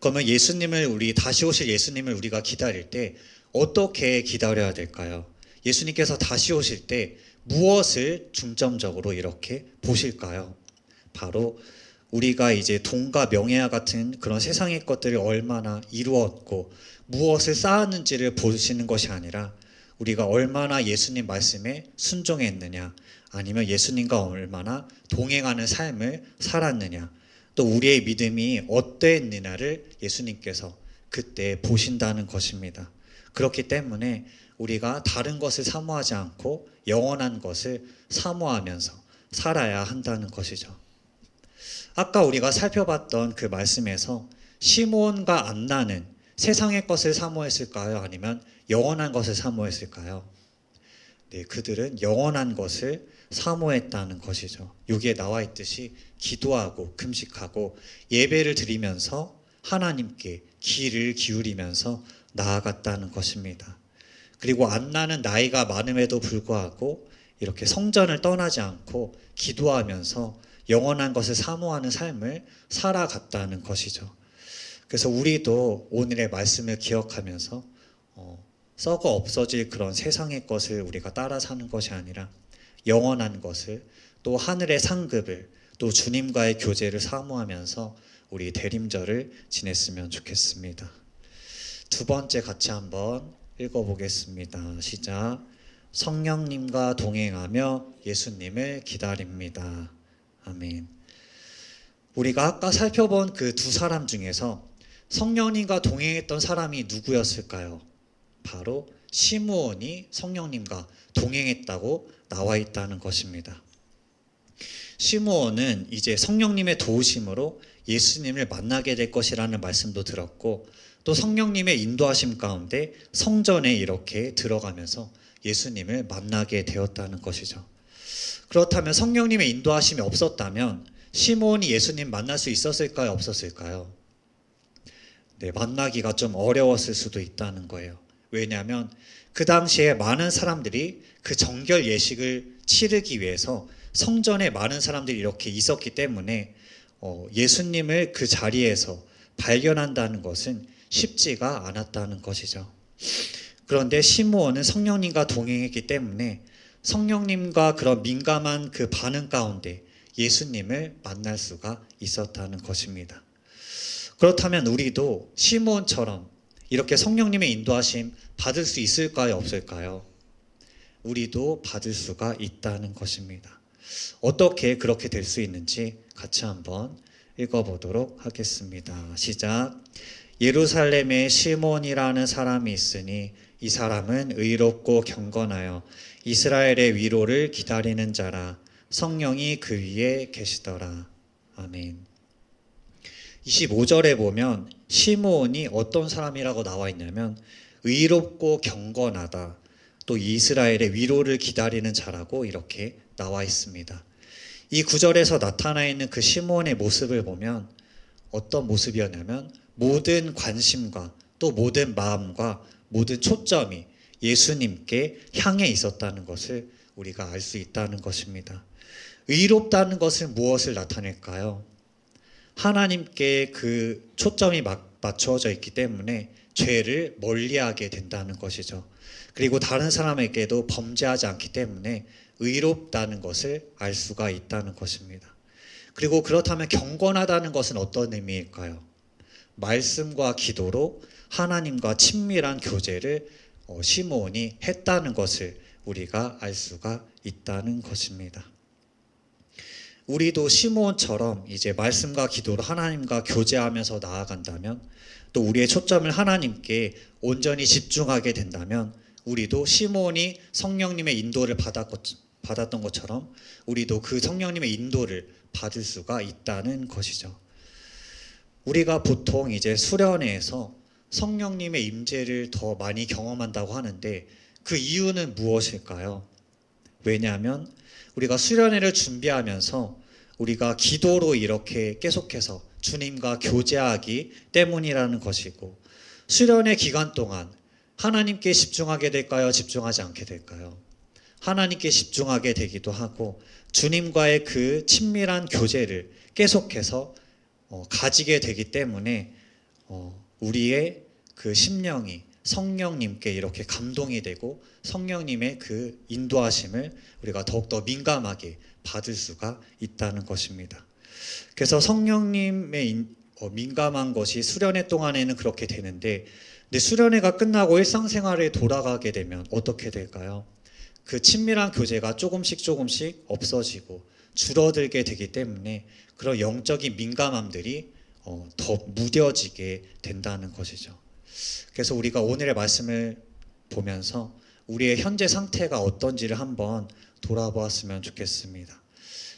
그러면 예수님을 우리 다시 오실 예수님을 우리가 기다릴 때 어떻게 기다려야 될까요? 예수님께서 다시 오실 때 무엇을 중점적으로 이렇게 보실까요? 바로 우리가 이제 돈과 명예와 같은 그런 세상의 것들을 얼마나 이루었고 무엇을 쌓았는지를 보시는 것이 아니라 우리가 얼마나 예수님 말씀에 순종했느냐 아니면 예수님과 얼마나 동행하는 삶을 살았느냐 또 우리의 믿음이 어떠했느냐를 예수님께서 그때 보신다는 것입니다. 그렇기 때문에 우리가 다른 것을 사모하지 않고 영원한 것을 사모하면서 살아야 한다는 것이죠. 아까 우리가 살펴봤던 그 말씀에서 시몬과 안나는 세상의 것을 사모했을까요? 아니면 영원한 것을 사모했을까요? 네, 그들은 영원한 것을 사모했다는 것이죠. 여기에 나와 있듯이 기도하고 금식하고 예배를 드리면서 하나님께 귀를 기울이면서 나아갔다는 것입니다. 그리고 안나는 나이가 많음에도 불구하고 이렇게 성전을 떠나지 않고 기도하면서 영원한 것을 사모하는 삶을 살아갔다는 것이죠. 그래서 우리도 오늘의 말씀을 기억하면서 어, 썩어 없어질 그런 세상의 것을 우리가 따라 사는 것이 아니라 영원한 것을 또 하늘의 상급을 또 주님과의 교제를 사모하면서 우리 대림절을 지냈으면 좋겠습니다. 두 번째 같이 한번 읽어보겠습니다. 시작. 성령님과 동행하며 예수님을 기다립니다. 아멘. 우리가 아까 살펴본 그 두 사람 중에서 성령님과 동행했던 사람이 누구였을까요? 바로 시므온이 성령님과 동행했다고 나와 있다는 것입니다. 시므온은 이제 성령님의 도우심으로 예수님을 만나게 될 것이라는 말씀도 들었고 또 성령님의 인도하심 가운데 성전에 이렇게 들어가면서 예수님을 만나게 되었다는 것이죠. 그렇다면 성령님의 인도하심이 없었다면 시몬이 예수님 만날 수 있었을까요? 없었을까요? 네, 만나기가 좀 어려웠을 수도 있다는 거예요. 왜냐하면 그 당시에 많은 사람들이 그 정결 예식을 치르기 위해서 성전에 많은 사람들이 이렇게 있었기 때문에 어, 예수님을 그 자리에서 발견한다는 것은 쉽지가 않았다는 것이죠. 그런데 시므온은 성령님과 동행했기 때문에 성령님과 그런 민감한 그 반응 가운데 예수님을 만날 수가 있었다는 것입니다. 그렇다면 우리도 시므온처럼 이렇게 성령님의 인도하심 받을 수 있을까요? 없을까요? 우리도 받을 수가 있다는 것입니다. 어떻게 그렇게 될 수 있는지 같이 한번 읽어보도록 하겠습니다. 시작. 예루살렘에 시몬이라는 사람이 있으니 이 사람은 의롭고 경건하여 이스라엘의 위로를 기다리는 자라 성령이 그 위에 계시더라. 아멘. 25절에 보면 시므온이 어떤 사람이라고 나와 있냐면 의롭고 경건하다. 또 이스라엘의 위로를 기다리는 자라고 이렇게 나와 있습니다. 이 구절에서 나타나 있는 그 시므온의 모습을 보면 어떤 모습이었냐면 모든 관심과 또 모든 마음과 모든 초점이 예수님께 향해 있었다는 것을 우리가 알 수 있다는 것입니다. 의롭다는 것은 무엇을 나타낼까요? 하나님께 그 초점이 맞추어져 있기 때문에 죄를 멀리하게 된다는 것이죠. 그리고 다른 사람에게도 범죄하지 않기 때문에 의롭다는 것을 알 수가 있다는 것입니다. 그리고 그렇다면 경건하다는 것은 어떤 의미일까요? 말씀과 기도로 하나님과 친밀한 교제를 어, 시므온이 했다는 것을 우리가 알 수가 있다는 것입니다. 우리도 시므온처럼 이제 말씀과 기도로 하나님과 교제하면서 나아간다면 또 우리의 초점을 하나님께 온전히 집중하게 된다면 우리도 시므온이 성령님의 인도를 받았던 것처럼 우리도 그 성령님의 인도를 받을 수가 있다는 것이죠. 우리가 보통 이제 수련회에서 성령님의 임재를 더 많이 경험한다고 하는데 그 이유는 무엇일까요? 왜냐하면 우리가 수련회를 준비하면서 우리가 기도로 이렇게 계속해서 주님과 교제하기 때문이라는 것이고 수련회 기간 동안 하나님께 집중하게 될까요? 집중하지 않게 될까요? 하나님께 집중하게 되기도 하고 주님과의 그 친밀한 교제를 계속해서 어, 가지게 되기 때문에 어, 우리의 그 심령이 성령님께 이렇게 감동이 되고 성령님의 그 인도하심을 우리가 더욱더 민감하게 받을 수가 있다는 것입니다. 그래서 성령님의 인- 어, 민감한 것이 수련회 동안에는 그렇게 되는데 근데 수련회가 끝나고 일상생활에 돌아가게 되면 어떻게 될까요? 그 친밀한 교제가 조금씩 조금씩 없어지고 줄어들게 되기 때문에 그런 영적인 민감함들이 어, 더 무뎌지게 된다는 것이죠. 그래서 우리가 오늘의 말씀을 보면서 우리의 현재 상태가 어떤지를 한번 돌아보았으면 좋겠습니다.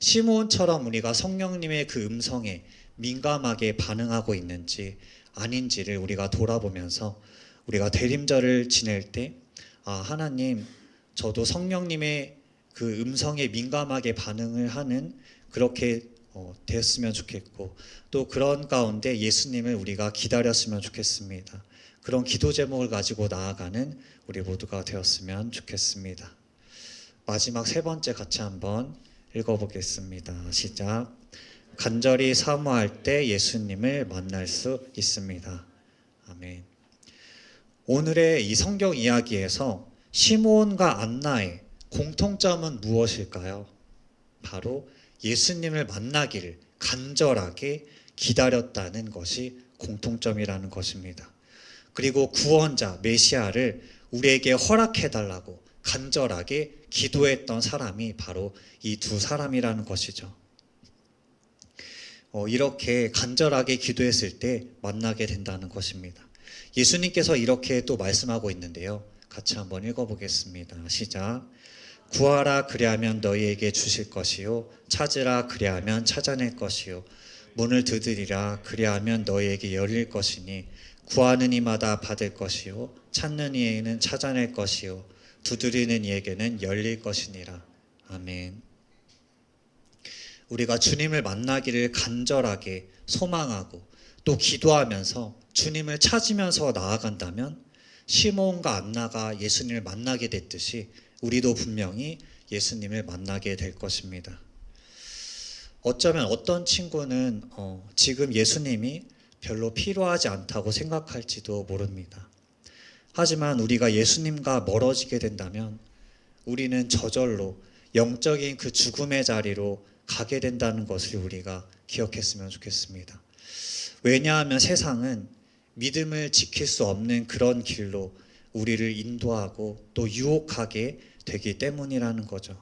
시몬처럼 우리가 성령님의 그 음성에 민감하게 반응하고 있는지 아닌지를 우리가 돌아보면서 우리가 대림절을 지낼 때 아, 하나님 저도 성령님의 그 음성에 민감하게 반응을 하는 그렇게 어, 됐으면 좋겠고 또 그런 가운데 예수님을 우리가 기다렸으면 좋겠습니다. 그런 기도 제목을 가지고 나아가는 우리 모두가 되었으면 좋겠습니다. 마지막 세 번째 같이 한번 읽어보겠습니다. 시작. 간절히 사모할 때 예수님을 만날 수 있습니다. 아멘. 오늘의 이 성경 이야기에서 시몬과 안나의 공통점은 무엇일까요? 바로 예수님을 만나기를 간절하게 기다렸다는 것이 공통점이라는 것입니다. 그리고 구원자 메시아를 우리에게 허락해 달라고 간절하게 기도했던 사람이 바로 이 두 사람이라는 것이죠. 어, 이렇게 간절하게 기도했을 때 만나게 된다는 것입니다. 예수님께서 이렇게 또 말씀하고 있는데요. 같이 한번 읽어보겠습니다. 시작. 구하라 그리하면 너희에게 주실 것이요 찾으라 그리하면 찾아낼 것이요 문을 두드리라 그리하면 너희에게 열릴 것이니 구하는 이마다 받을 것이요 찾는 이에는 찾아낼 것이요 두드리는 이에게는 열릴 것이니라 아멘. 우리가 주님을 만나기를 간절하게 소망하고 또 기도하면서 주님을 찾으면서 나아간다면 시몬과 안나가 예수님을 만나게 됐듯이 우리도 분명히 예수님을 만나게 될 것입니다. 어쩌면 어떤 친구는 어, 지금 예수님이 별로 필요하지 않다고 생각할지도 모릅니다. 하지만 우리가 예수님과 멀어지게 된다면 우리는 저절로 영적인 그 죽음의 자리로 가게 된다는 것을 우리가 기억했으면 좋겠습니다. 왜냐하면 세상은 믿음을 지킬 수 없는 그런 길로 우리를 인도하고 또 유혹하게 되기 때문이라는 거죠.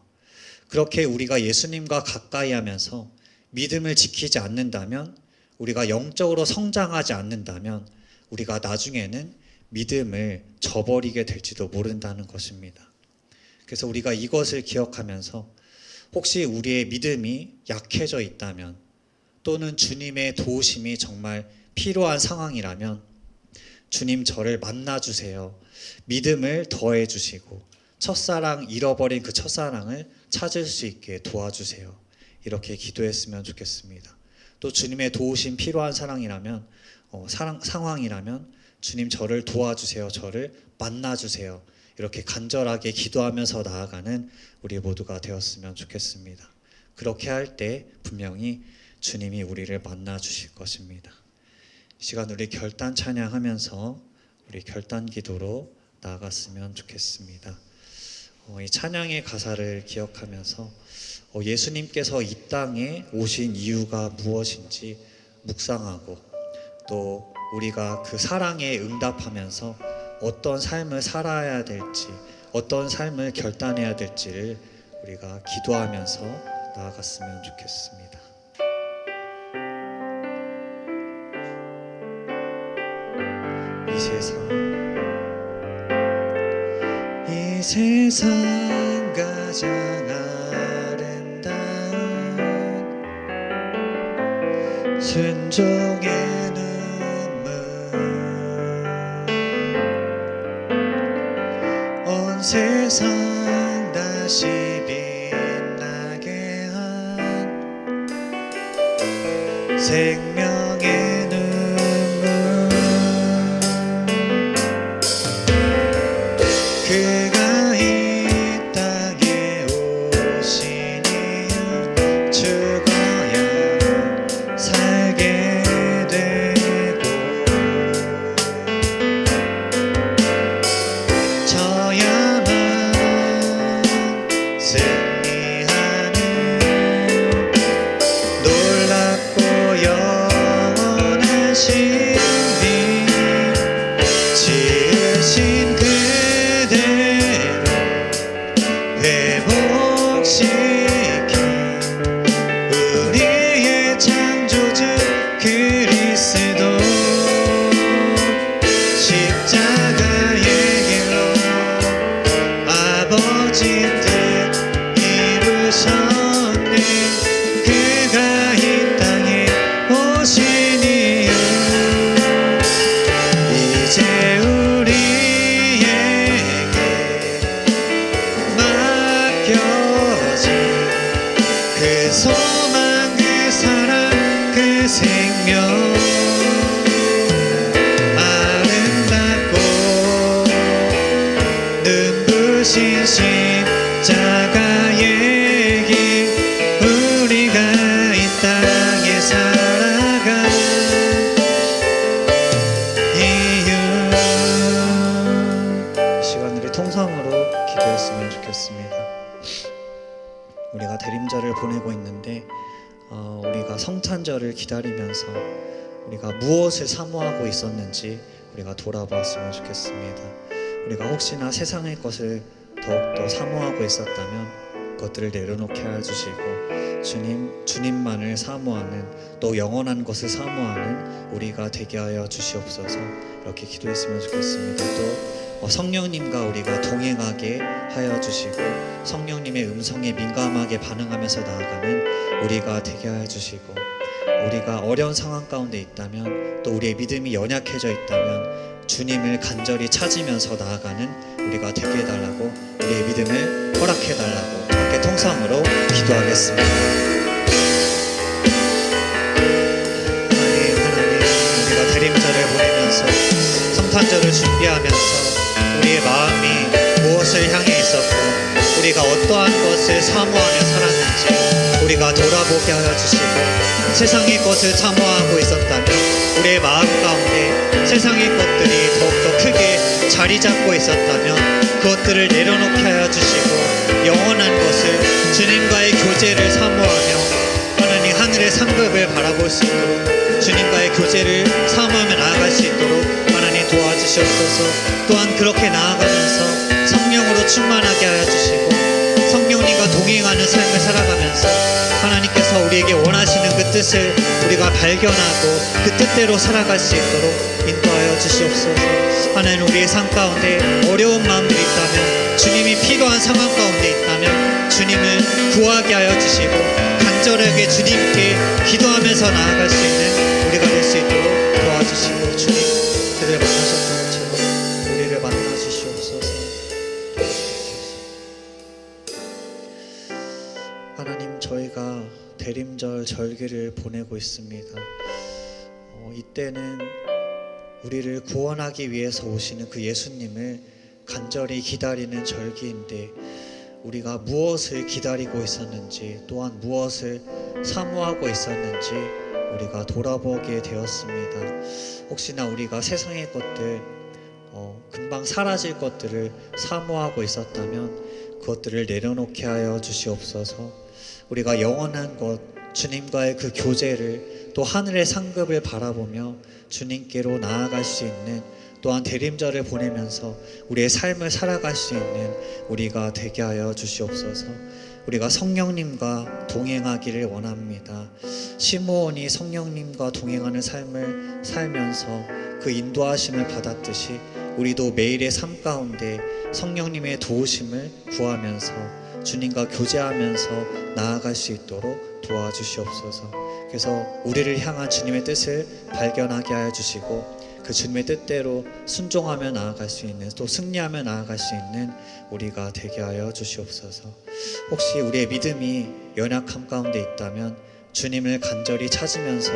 그렇게 우리가 예수님과 가까이 하면서 믿음을 지키지 않는다면 우리가 영적으로 성장하지 않는다면 우리가 나중에는 믿음을 저버리게 될지도 모른다는 것입니다. 그래서 우리가 이것을 기억하면서 혹시 우리의 믿음이 약해져 있다면 또는 주님의 도우심이 정말 필요한 상황이라면 주님 저를 만나 주세요. 믿음을 더해 주시고 첫사랑 잃어버린 그 첫사랑을 찾을 수 있게 도와주세요. 이렇게 기도했으면 좋겠습니다. 또 주님의 도우심 필요한 사랑이라면 어, 사랑, 상황이라면 주님 저를 도와주세요. 저를 만나 주세요. 이렇게 간절하게 기도하면서 나아가는 우리 모두가 되었으면 좋겠습니다. 그렇게 할 때 분명히 주님이 우리를 만나 주실 것입니다. 이 시간 우리 결단 찬양하면서 우리 결단 기도로 나아갔으면 좋겠습니다. 어, 이 찬양의 가사를 기억하면서 어, 예수님께서 이 땅에 오신 이유가 무엇인지 묵상하고 또 우리가 그 사랑에 응답하면서 어떤 삶을 살아야 될지 어떤 삶을 결단해야 될지를 우리가 기도하면서 나아갔으면 좋겠습니다. 이 세상 이 세상 가장 순종의 눈물. 온 세상 다시 빛나게 한 생명 아름답고 눈부신 십자가 기다리면서 우리가 무엇을 사모하고 있었는지 우리가 돌아보았으면 좋겠습니다. 우리가 혹시나 세상의 것을 더욱더 사모하고 있었다면 그것들을 내려놓게 하여 주시고 주님 주님만을 사모하는 또 영원한 것을 사모하는 우리가 되게 하여 주시옵소서 이렇게 기도했으면 좋겠습니다. 또 어, 성령님과 우리가 동행하게 하여 주시고 성령님의 음성에 민감하게 반응하면서 나아가는 우리가 되게 하여 주시고 우리가 어려운 상황 가운데 있다면 또 우리의 믿음이 연약해져 있다면 주님을 간절히 찾으면서 나아가는 우리가 되게 해달라고 우리의 믿음을 허락해달라고 함께 통성으로 기도하겠습니다. 하나님 우리가 대림절을 보내면서 성탄절을 준비하면서 우리의 마음이 무엇을 향해 있었고 우리가 어떠한 것을 사모하며 살았는지 우리가 돌아보게 하여 주시고 세상의 것을 사모하고 있었다면 우리의 마음 가운데 세상의 것들이 더욱더 크게 자리 잡고 있었다면 그것들을 내려놓게 하여 주시고 영원한 것을 주님과의 교제를 사모하며 하나님 하늘의 상급을 바라볼 수 있도록 주님과의 교제를 사모하며 나아갈 수 있도록 하나님 도와주시옵소서. 또한 그렇게 나아가면서 성령으로 충만하게 하여 주시고 성령님과 동행하는 삶을 살아가면서 하나님께서 우리에게 원하시는 그 뜻을 우리가 발견하고 그 뜻대로 살아갈 수 있도록 인도하여 주시옵소서. 하나님 우리의 삶 가운데 어려운 마음들이 있다면 주님이 필요한 상황 가운데 있다면 주님을 구하게 하여 주시고 간절하게 주님께 기도하면서 나아갈 수 있는 우리가 될 수 있도록 도와주시고 주님 그들 만나셨던 것처 대림절 절기를 보내고 있습니다 어, 이때는 우리를 구원하기 위해서 오시는 그 예수님을 간절히 기다리는 절기인데 우리가 무엇을 기다리고 있었는지 또한 무엇을 사모하고 있었는지 우리가 돌아보게 되었습니다. 혹시나 우리가 세상의 것들 어, 금방 사라질 것들을 사모하고 있었다면 그것들을 내려놓게 하여 주시옵소서. 우리가 영원한 것 주님과의 그 교제를 또 하늘의 상급을 바라보며 주님께로 나아갈 수 있는 또한 대림절을 보내면서 우리의 삶을 살아갈 수 있는 우리가 되게 하여 주시옵소서. 우리가 성령님과 동행하기를 원합니다. 시므온이 성령님과 동행하는 삶을 살면서 그 인도하심을 받았듯이 우리도 매일의 삶 가운데 성령님의 도우심을 구하면서 주님과 교제하면서 나아갈 수 있도록 도와주시옵소서. 그래서 우리를 향한 주님의 뜻을 발견하게 하여 주시고 그 주님의 뜻대로 순종하며 나아갈 수 있는 또 승리하며 나아갈 수 있는 우리가 되게 하여 주시옵소서. 혹시 우리의 믿음이 연약함 가운데 있다면 주님을 간절히 찾으면서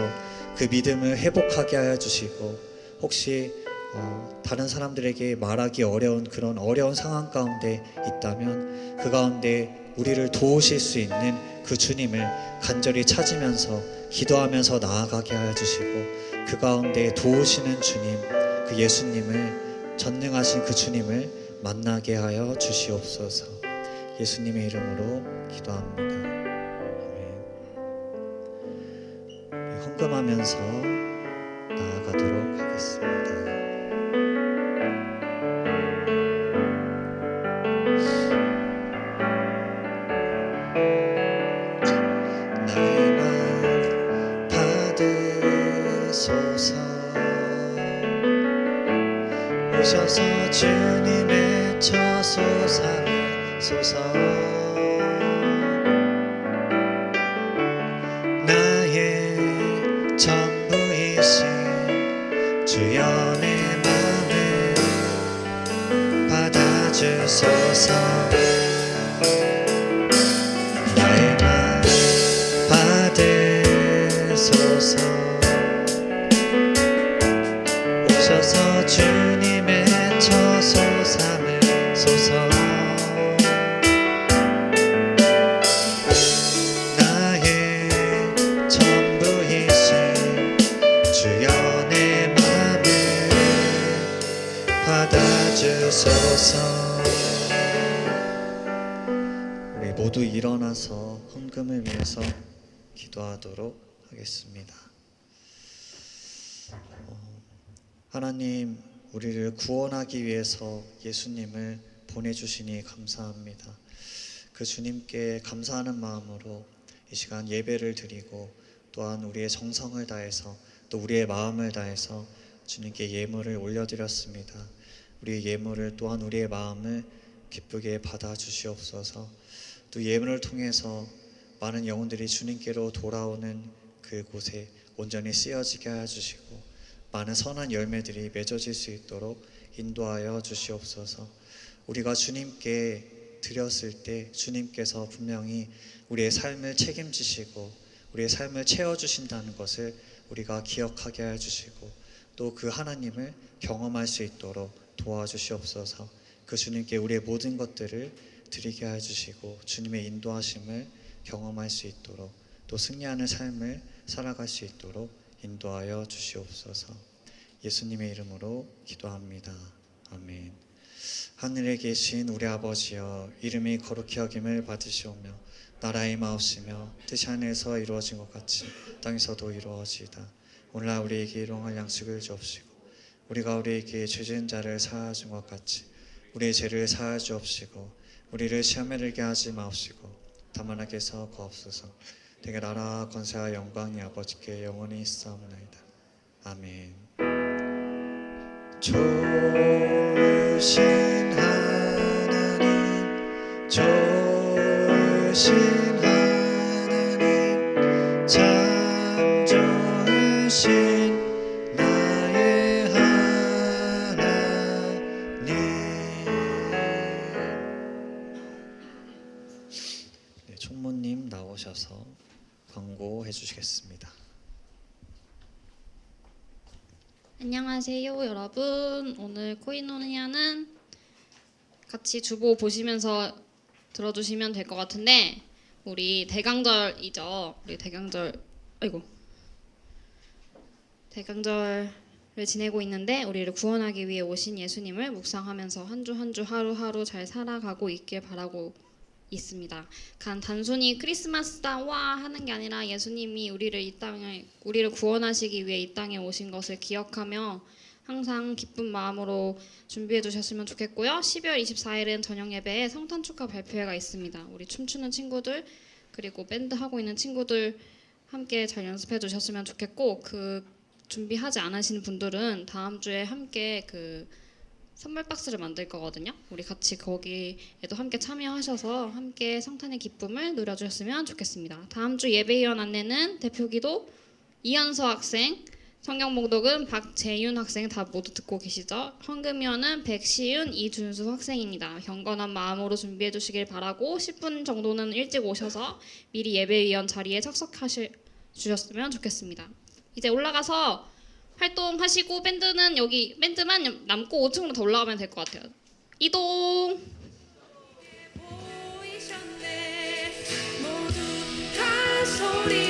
그 믿음을 회복하게 하여 주시고 혹시 어, 다른 사람들에게 말하기 어려운 그런 어려운 상황 가운데 있다면 그 가운데 우리를 도우실 수 있는 그 주님을 간절히 찾으면서 기도하면서 나아가게 하여 주시고 그 가운데 도우시는 주님 그 예수님을 전능하신 그 주님을 만나게 하여 주시옵소서. 예수님의 이름으로 기도합니다. 아멘. 네, 헌금하면서 나아가겠습니다 오소서. 오셔서 주님의 저소상에 소서. 기도하도록 하겠습니다. 어, 하나님, 우리를 구원하기 위해서 예수님을 보내주시니 감사합니다. 그 주님께 감사하는 마음으로 이 시간 예배를 드리고 또한 우리의 정성을 다해서 또 우리의 마음을 다해서 주님께 예물을 올려드렸습니다. 우리의 예물을 또한 우리의 마음을 기쁘게 받아 주시옵소서. 또 예물을 통해서 많은 영혼들이 주님께로 돌아오는 그곳에 온전히 쓰여지게 하여 주시고 많은 선한 열매들이 맺어질 수 있도록 인도하여 주시옵소서. 우리가 주님께 드렸을 때 주님께서 분명히 우리의 삶을 책임지시고 우리의 삶을 채워 주신다는 것을 우리가 기억하게 해 주시고 또 그 하나님을 경험할 수 있도록 도와주시옵소서. 그 주님께 우리의 모든 것들을 드리게 해 주시고 주님의 인도하심을 경험할 수 있도록 또 승리하는 삶을 살아갈 수 있도록 인도하여 주시옵소서. 예수님의 이름으로 기도합니다. 아멘. 하늘에 계신 우리 아버지여 이름이 거룩히 여김을 받으시오며 나라의 마옵시며 뜻이 하늘에서 이루어진 것 같이 땅에서도 이루어지이다. 오늘날 우리에게 일용할 양식을 주옵시고 우리가 우리에게 죄진 자를 사하여 준것 같이 우리의 죄를 사하여 주옵시고 우리를 시험에 들게 하지 마옵시고 다만 하게서 거옵소서 되게 나라 권세와 영광이 아버지께 영원히 있사옵나이다. 아멘. 좋으신 하나님 좋으신 여러분. 오늘 코이노니아는 같이 주보 보시면서 들어주시면 될 것 같은데 우리 대강절이죠. 우리 대강절, 아이고, 대강절을 지내고 있는데 우리를 구원하기 위해 오신 예수님을 묵상하면서 한 주 한 주 하루하루 잘 살아가고 있길 바라고 있습니다. 간 단순히 크리스마스다 와 하는 게 아니라 예수님이 우리를 이 땅에 우리를 구원하시기 위해 이 땅에 오신 것을 기억하며 항상 기쁜 마음으로 준비해 주셨으면 좋겠고요. 12월 24일은 저녁 예배에 성탄 축하 발표회가 있습니다. 우리 춤추는 친구들 그리고 밴드 하고 있는 친구들 함께 잘 연습해 주셨으면 좋겠고 그 준비하지 않으신 분들은 다음 주에 함께 그 선물 박스를 만들 거거든요. 우리 같이 거기에도 함께 참여하셔서 함께 성탄의 기쁨을 누려주셨으면 좋겠습니다. 다음 주 예배위원 안내는 대표기도 이현서 학생, 성경 봉독은 박재윤 학생 다 모두 듣고 계시죠? 헌금위원은 백시윤, 이준수 학생입니다. 경건한 마음으로 준비해 주시길 바라고 10분 정도는 일찍 오셔서 미리 예배위원 자리에 착석하실 주셨으면 좋겠습니다. 이제 올라가서 활동하시고 밴드는 여기 밴드만 남고 5층으로 더 올라가면 될 것 같아요. 이동. 보이셨네 모두 다 소리